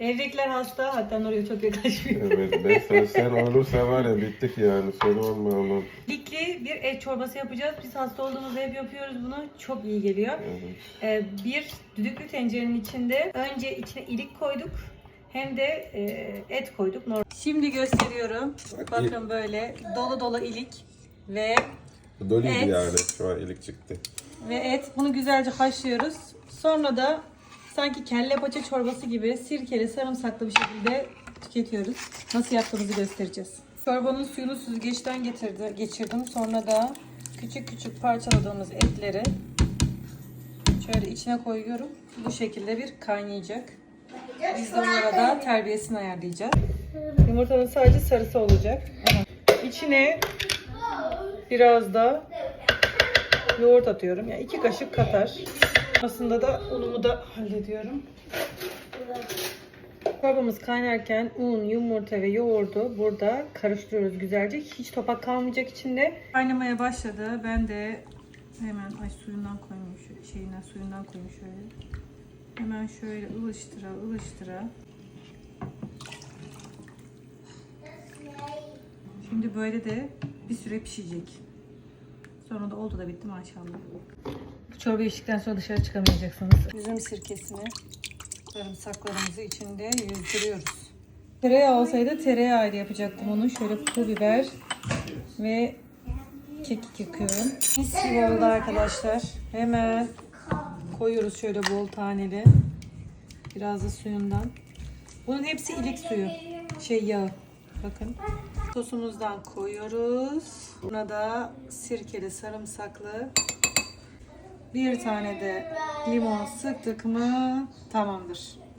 Evdekiler hasta hatta oraya çok yaklaşmıyor. Evet ben sen, olursa var ya bittik yani sen olma oğlum. Likli bir et çorbası yapacağız. Biz hasta olduğumuzda hep yapıyoruz bunu. Çok iyi geliyor. Evet. Ee, bir düdüklü tencerenin içinde önce içine ilik koyduk. Hem de e, et koyduk. Şimdi gösteriyorum. Bakın böyle dolu dolu ilik ve Doluydu Evet. yani şu an ilik çıktı. ve et. Bunu güzelce haşlıyoruz. Sonra da sanki kelle paça çorbası gibi sirkeli, sarımsaklı bir şekilde tüketiyoruz. Nasıl yaptığımızı göstereceğiz. Çorbanın suyunu süzgeçten getirdi, geçirdim. Sonra da küçük küçük parçaladığımız etleri şöyle içine koyuyorum. Bu şekilde bir kaynayacak. Biz de onlara da terbiyesini ayarlayacağız. Yumurtanın sadece sarısı olacak. İçine biraz da yoğurt atıyorum. Yani iki kaşık katar. Aslında da unumu da hallediyorum. Çorbamız kaynarken un, yumurta ve yoğurdu burada karıştırıyoruz güzelce. Hiç topak kalmayacak içinde. Kaynamaya başladı. Ben de hemen ay suyundan şöyle şeyinden suyundan koyayım şöyle. Hemen şöyle ılıştıra ılıştıra. Şimdi böyle de bir süre pişecek. Sonra da oldu da bitti maşallah. Çorba içtikten sonra dışarı çıkamayacaksınız. Üzüm sirkesini, sarımsaklarımızı içinde yüzdürüyoruz. Tereyağı olsaydı tereyağı ile yapacaktım onu. Şöyle pul biber ve kekik yakıyorum. Mis gibi oldu arkadaşlar. Hemen koyuyoruz şöyle bol taneli. Biraz da suyundan. Bunun hepsi ilik suyu. Şey yağı. Bakın. Sosumuzdan koyuyoruz. Buna da sirkeli sarımsaklı bir tane de limon sıktık mı tamamdır.